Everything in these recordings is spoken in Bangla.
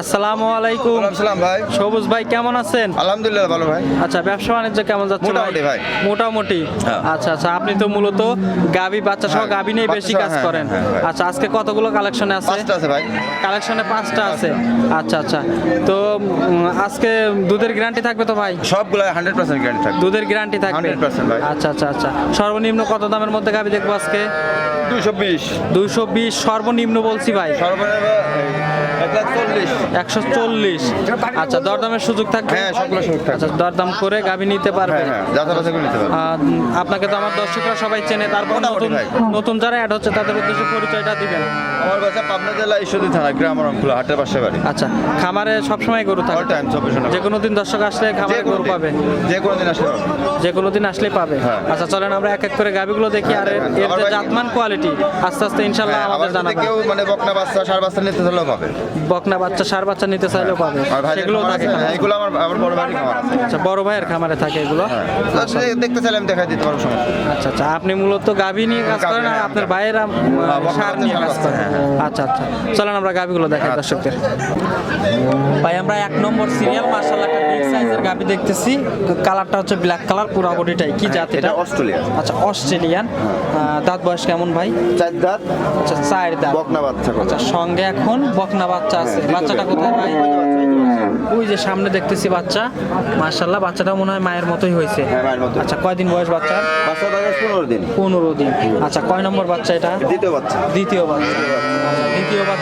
আসসালামু আলাইকুম। সালাম ভাই। সবুজ ভাই কেমন আছেন? আলহামদুলিল্লাহ ভালো ভাই। আচ্ছা ব্যবসা বাণিজ্য কেমন যাচ্ছে মোটামুটি ভাই। মোটামুটি। হ্যাঁ। আচ্ছা আচ্ছা আপনি তো মূলত গাবি বাচ্চা সহ হ্যাঁ, গাবি নিয়ে বেশি কাজ হ্যাঁ, করেন। আচ্ছা আজকে কতগুলো কালেকশনে আছে? পাঁচটা আছে ভাই। কালেকশনে পাঁচটা আছে। আচ্ছা আচ্ছা। তো আজকে দুধের গ্যারান্টি থাকবে তো ভাই? সবগুলো হান্ড্রেড পার্সেন্ট গ্যারান্টি থাকবে। দুধের গ্যারান্টি থাকবে? 100% ভাই। আচ্ছা আচ্ছা আচ্ছা। সর্বনিম্ন কত দামের মধ্যে গাবি দেখব আজকে? দুইশো বিশ। দুইশো বিশ সর্বনিম্ন বলছি ভাই। সর্বনিম্ন এক লাখ চল্লিশ। একশো চল্লিশ। আচ্ছা দরদামের সুযোগ থাকবে? হ্যাঁ সবগুলো সুযোগ থাকবে। আচ্ছা দরদাম করে গাবি নিতে পারবে? হ্যাঁ হ্যাঁ আপনাকে তো আমার দর্শকরা সবাই চেনে তারপর নতুন নতুন যারা অ্যাড হচ্ছে তাদের উদ্দেশ্যে পরিচয়টা দিবেন। আমার বাসা পাবনা জেলা ঈশ্বরদী থানা গ্রাম হাটের পাশে বাড়ি। আচ্ছা খামারে সবসময় গরু অল থাকে টাইম চব্বিশ যে কোনো দিন দর্শক আসলে খামারে গরু পাবে। যে কোনো দিন আসলে। যে কোনো দিন আসলেই পাবে। হ্যাঁ। আচ্ছা চলেন আমরা এক এক করে গাবিগুলো দেখি আর এর- যে জাতমান কোয়ালিটি আস্তে আস্তে আবার আমাদের জানাবেন। কেউ মানে বকনা বাচ্চা সার বাচ্চা নিতে চাইলেও পাবে। বকনা বাচ্চা সার বাচ্চা নিতে চাইলেও পাবে। সেগুলো থাকে এগুলো আমার আমার বড় ভাই খামার আছে। আচ্ছা বড় ভাইয়ের খামারে থাকে এগুলো? হ্যাঁ। দেখতে চাইলে আমি দেখাই দিতে পারব আচ্ছা আচ্ছা আপনি মূলত গাভী নিয়ে কাজ করেন আর আপনার হ্যাঁ। ভাইয়েরা আহ, হ্যাঁ, সার নিয়ে কাজ করেন। আচ্ছা আচ্ছা চলেন আমরা গাভীগুলো দেখাই আচ্ছা। দর্শকদের। ভাই আমরা এক নম্বর সিরিয়াল মার্শাল একটা বিগ সাইজের গাভী দেখতেছি। কালারটা হচ্ছে ব্ল্যাক কালার পুরো বডিটাই কি জাত এটা এটা? অস্ট্রেলিয়া আচ্ছা অস্ট্রেলিয়ান। দাঁত বয়স কেমন ভাই? চার দাঁত। আচ্ছা চার দাঁত। বকনা বাচ্চা আচ্ছা সঙ্গে এখন বকনা বাচ্চা আছে। হ্যাঁ, বাচ্চাটা কোথায়? ভাই ওই যে সামনে দেখতেছি বাচ্চা। মার্শাল্লাহ বাচ্চাটা মনে হয় মায়ের মতোই হয়েছে। হ্যাঁ। আচ্ছা কয়দিন বয়স বাচ্চা? বাচ্চা বয়স পনেরো দিন। পনেরো দিন। আচ্ছা কয় নম্বর বাচ্চা এটা? দ্বিতীয় বাচ্চা। দ্বিতীয় বাচ্চা।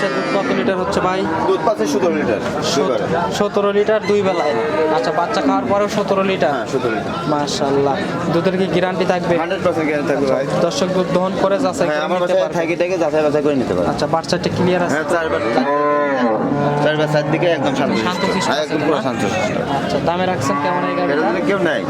বাচ্চা দুধ কত লিটার হচ্ছে ভাই? দুধ পাচ্ছে সতেরো লিটার সতেরো লিটার দুই বেলায়। আচ্ছা বাচ্চা খাওয়ার পরেও সতেরো লিটার? হ্যাঁ সতেরো লিটার। মাশাল্লাহ দুধের কি গ্যারান্টি থাকবে? হান্ড্রেড পার্সেন্ট গ্যারান্টি থাকবে ভাই। দর্শক দুধ দহন করে যাচাই হ্যাঁ করে নিতে পারবে। থাকি টাকে যাচাই বাছাই করে নিতে পারে আচ্ছা বাচ্চাটা ক্লিয়ার আছে? হ্যাঁ চারবার চারবার চার দিকে একদম শান্ত একদম পুরো শান্ত আচ্ছা দামে রাখছেন কেমন এই এটা কেউ নেয়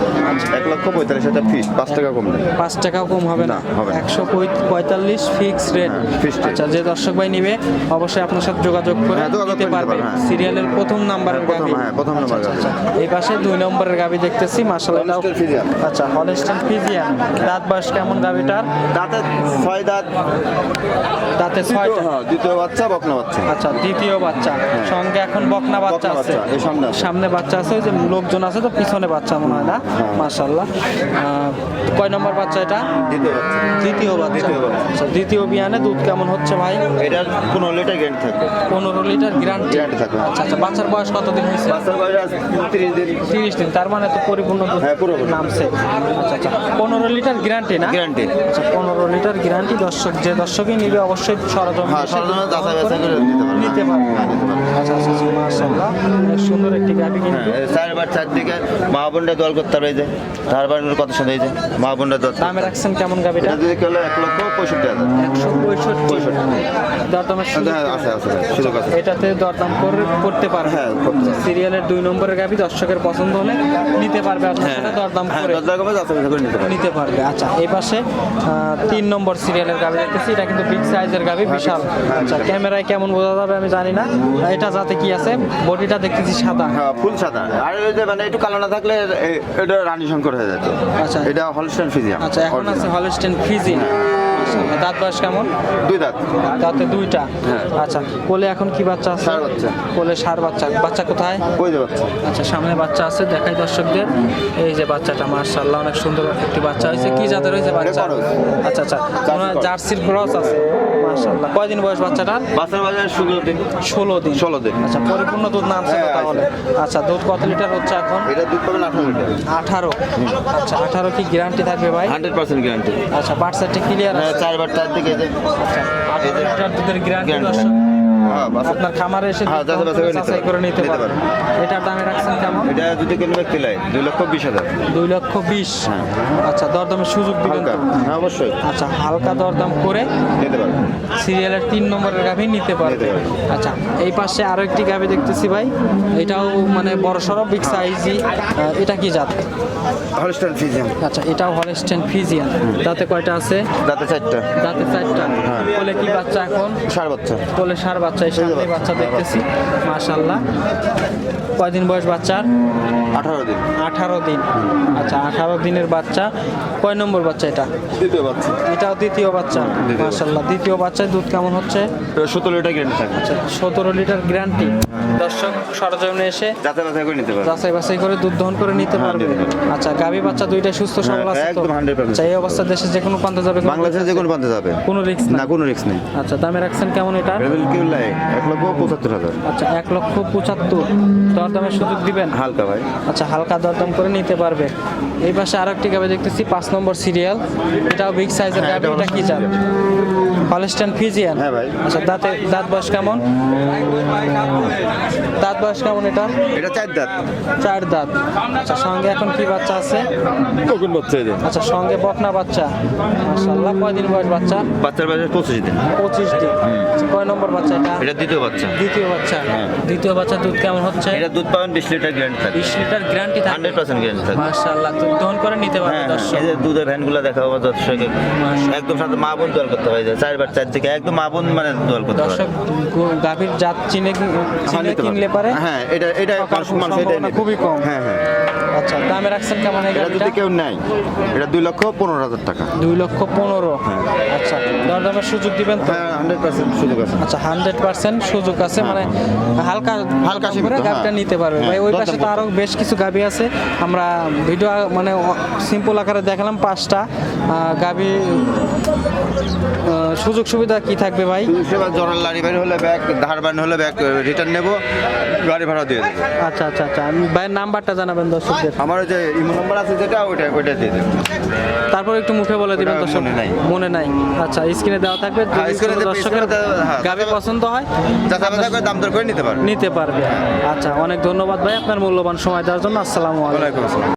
এক লক্ষ পঁয়তাল্লিশ হাজার ফিস পাঁচ টাকা কম নেয় পাঁচ টাকাও কম হবে না? হবে একশো পঁয়তাল্লিশ ফিক্স রেট হ্যাঁ, আচ্ছা যে দর্শক ভাই নিবে অবশ্যই আপনার সাথে যোগাযোগ করে হ্যাঁ, নিতে পারবে হ্যাঁ। সিরিয়ালের প্রথম নাম্বারের হ্যাঁ, প্রথম, গাবি। হ্যাঁ, প্রথম নাম্বার গাভী। এই পাশে দুই নম্বরের গাবি দেখতেছি Friesian। আচ্ছা হলস্টেন ফিজিয়ান। দাঁত বয়স কেমন গাবিটার? দাঁতে ছয় দাঁত। দাঁতে ছয়টা। হ্যাঁ দ্বিতীয় বাচ্চা বকনা বাচ্চা। আচ্ছা দ্বিতীয় বাচ্চা। সঙ্গে এখন বকনা বাচ্চা আছে। সামনে বাচ্চা আছে ওই যে লোকজন আছে তো পিছনে বাচ্চা মনে হয় না। মাশাল্লাহ কয় নম্বর বাচ্চা এটা? দ্বিতীয় বাচ্চা। দ্বিতীয় বাচ্চা। দ্বিতীয় বাচ্চা। আচ্ছা, দ্বিতীয় বিয়ানে দুধ কেমন হচ্ছে ভাই? এটার পনেরো লিটার গ্যারান্টি থাকবে পনেরো লিটার গ্যারান্টি গ্যারান্টি থাকবে আচ্ছা আচ্ছা বাচ্চার বয়স কতদিন হয়েছে? বাচ্চার বয়স তিরিশ দিন। তিরিশ দিন তার মানে তো পরিপূর্ণ হ্যাঁ, পুরো নামছে। আচ্ছা আচ্ছা পনেরো লিটার গ্যারান্টি না? গ্যারান্টি আচ্ছা পনেরো লিটার গ্যারান্টি দর্শক যে দর্শকই নিবে অবশ্যই সরজম হ্যাঁ নিতে পারবে। মাশাআল্লাহ। সুন্দর একটি গাবি কিন্তু। হ্যাঁ চারবার চারদিকে মা বোনটা দল করতে পারবে যে। চারবার কত সাথে এই যে মা বোনটা দল দামে রাখছেন কেমন গাবিটা যদি কেউ এক লক্ষ পঁয়ষট্টি হাজার। একশো পঁয়ষট্টি। পঁয়ষট্টি। দরদামের হ্যাঁ আছে আছে সুযোগ আছে। এটাতে দরদাম করে করতে পারবে। হ্যাঁ, সিরিয়ালের দুই নম্বরের গাবি দর্শকের পছন্দ হলে নিতে পারবে আপনার দরদাম হ্যাঁ করে নিতে পারবে। আচ্ছা। এই পাশে তিন নম্বর সিরিয়ালের গাবি দেখতেছি এটা কিন্তু বিগ সাইজের গাবি বিশাল। আচ্ছা ক্যামেরায় কেমন বোঝা যাবে আমি জানি না। এটা যাতে কি আছে? বডিটা দেখতেছি সাদা। হ্যাঁ ফুল সাদা। আর ওই যে মানে একটু কালো না থাকলে এটা রানী শঙ্কর হয়ে যেত। আচ্ছা। এটা হলস্টেন ফিজিয়াম। আচ্ছা এখন আছে হলস্টেন ফ্রিজি দাঁত বয়স কেমন? দুই দাঁত। দাঁতে দুইটা? হ্যাঁ। আচ্ছা কোলে এখন কি বাচ্চা আছে? ষাঁড় বাচ্চা। কোলে সার বাচ্চা। বাচ্চা কোথায়? ওই যে বাচ্চা। আচ্ছা সামনে বাচ্চা আছে দেখাই দর্শকদের। এই যে বাচ্চাটা মার্শাল্লাহ অনেক সুন্দর একটি বাচ্চা। হয়েছে কি জাতের হয়েছে বাচ্চা। আচ্ছা আচ্ছা জার্সির ক্রস আছে? মার্শাল্লাহ কয়দিন বয়স বাচ্চাটার? বাচ্চার বাজার ষোলো দিন। ষোলো দিন। ষোলো দিন। আচ্ছা পরিপূর্ণ দুধ নামছে তো হ্যাঁ, তাহলে। আচ্ছা দুধ কত লিটার হচ্ছে এখন? এটা দুধ পাবেন আঠারো লিটার। আঠারো। আচ্ছা আঠারো কি গ্যারান্টি থাকবে ভাই? হান্ড্রেড পার্সেন্ট গ্যারান্টি আচ্ছা বাচ্চাটি ক্লিয়ার আছে? চারবার চারদিকে যে হ্যাঁ আপনার খামারে এসে হ্যাঁ, যাচাই করে নিতে পারবেন। এটার দামে রাখছেন কেমন? এটা যদি কোনো ব্যক্তি লাই দুই লক্ষ বিশ হাজার। দুই লক্ষ বিশ? হ্যাঁ। আচ্ছা দরদামের সুযোগ দিবেন হ্যাঁ অবশ্যই। আচ্ছা হালকা দরদাম করে নিতে পারবে সিরিয়ালের তিন নম্বরের গাভি নিতে পারবে আচ্ছা এই পাশে আরও একটি গাভি দেখতেছি ভাই। এটাও মানে বড় সড়ো বিগ সাইজি এটা কি জাত? হলস্টাইন ফিজিয়াম আচ্ছা এটাও হলস্টেন ফিজিয়ান দাঁতে কয়টা আছে? দাঁতে চারটা। দাঁতে চারটা। কোলে কি বাচ্চা এখন? সার বাচ্চা। কোলে সার বাচ্চা। বাচ্চা এই সামনে বাচ্চা। দেখতেছি মাশাল্লাহ কয়দিন বয়স বাচ্চার আঠারো দিন। আঠারো দিন। আচ্ছা আঠারো দিনের বাচ্চা। কয় নম্বর বাচ্চা এটা? দ্বিতীয় বাচ্চা। এটাও দ্বিতীয় বাচ্চা মাশাল্লাহ দ্বিতীয় বাচ্চায় দুধ কেমন হচ্ছে? সতেরো লিটার গ্যারেন্টি থাকবে আচ্ছা সতেরো লিটার গ্যারান্টি দর্শক সরজমিনে এসে যাতে বাছাই করে নিতে পারবে। যাচাই বাছাই করে দুধ দহন করে নিতে হ্যাঁ, পারবে। আচ্ছা গাভী বাচ্চা দুইটা সুস্থ সবল আছে তো? একদম 100% আচ্ছা এই অবস্থা দেশে যে কোনো প্রান্তে যাবে বাংলাদেশে যে কোনো প্রান্তে যাবে। কোনো রিস্ক না কোনো রিস্ক নেই। আচ্ছা দামে রাখছেন কেমন এটা? রেবেল এক লক্ষ পঁচাত্তর হাজার। আচ্ছা এক লক্ষ পঁচাত্তর। দরদামের সুযোগ দিবেন? হালকা ভাই। আচ্ছা হালকা দরদাম করে নিতে পারবে। এই পাশে আর একটি গাবে দেখতেছি পাঁচ নম্বর সিরিয়াল। এটাও বিগ সাইজের গাবি এটা কি জাত? হলস্টাইন ফিজিয়ান হ্যাঁ ভাই। আচ্ছা দাঁতে দাঁত বয়স কেমন? দাঁত বয়স কেমন এটা? এটা চার দাঁত। চার দাঁত। আচ্ছা সঙ্গে এখন কি বাচ্চা আছে? কখন বাচ্চা এই আচ্ছা সঙ্গে বকনা বাচ্চা। মাশাআল্লাহ কয়দিন বয়স বাচ্চা? বাচ্চার বয়স পঁচিশ দিন। পঁচিশ দিন। আচ্ছা, কয় নম্বর বাচ্চা এটা? এটা দ্বিতীয় বাচ্চা। দ্বিতীয় বাচ্চা। হ্যাঁ। দ্বিতীয় বাচ্চা দুধ কেমন হচ্ছে? এটা দুধ পাবেন বিশ লিটার গ্যারেন্টি থাকবে। বিশ লিটার গ্যারান্টি থাকবে? হান্ড্রেড পার্সেন্ট গ্যারেন্টি থাকবে। মাশাআল্লাহ দুধ দহন করে নিতে পারবে হ্যাঁ হ্যাঁ, দর্শক। এই যে দুধের ভ্যানগুলো দেখাবো দর্শকে। একদম সাথে মা বোন দল করতে হয় চারবার চার থেকে একদম মা বোন মানে দল করতে পারে দর্শক গাভীর জাত চিনে চিনে কিনলে পারে? হ্যাঁ এটা এটা মানুষ নেবে। খুবই কম। হ্যাঁ হ্যাঁ। আচ্ছা দামে রাখছেন কেমন এটা যদি কেউ নেয় এটা দুই লক্ষ পনেরো হাজার টাকা। দুই লক্ষ পনেরো। আচ্ছা দরদামের সুযোগ দিবেন তো? হ্যাঁ হান্ড্রেড পার্সেন্ট সুযোগ আছে। আচ্ছা হান্ড্রেড পার্সেন্ট সুযোগ আছে মানে হালকা হালকা করে গাভীটা হ্যাঁ। নিতে পারবে। হ্যাঁ, ভাই ওই পাশে তো আরও বেশ কিছু গাবি আছে। আমরা ভিডিও মানে সিম্পল আকারে দেখালাম পাঁচটা। গাবি সুযোগ সুবিধা কি থাকবে ভাই? সেবা জরার লারি বাড়ি হলে ব্যাগ ধার বাড়ি হলে ব্যাগ রিটার্ন নেব গাড়ি ভাড়া দিয়ে দেবো। আচ্ছা আচ্ছা আচ্ছা। ভাইয়ের নাম্বারটা জানাবেন দর্শকদের। আমার ওই যে ইমো নাম্বার আছে যেটা ওইটা ওইটা দিয়ে দেবো। তারপর একটু মুখে বলে দিবেন দর্শক। মনে নাই। মনে নাই। আচ্ছা স্ক্রিনে দেওয়া থাকবে। হ্যাঁ, দর্শকের হ্যাঁ। গাভী পছন্দ হয় করে দাম দর করে নিতে পারবে। নিতে পারবে। আচ্ছা অনেক ধন্যবাদ ভাই আপনার মূল্যবান সময় দেওয়ার জন্য। আসসালামু আলাইকুম।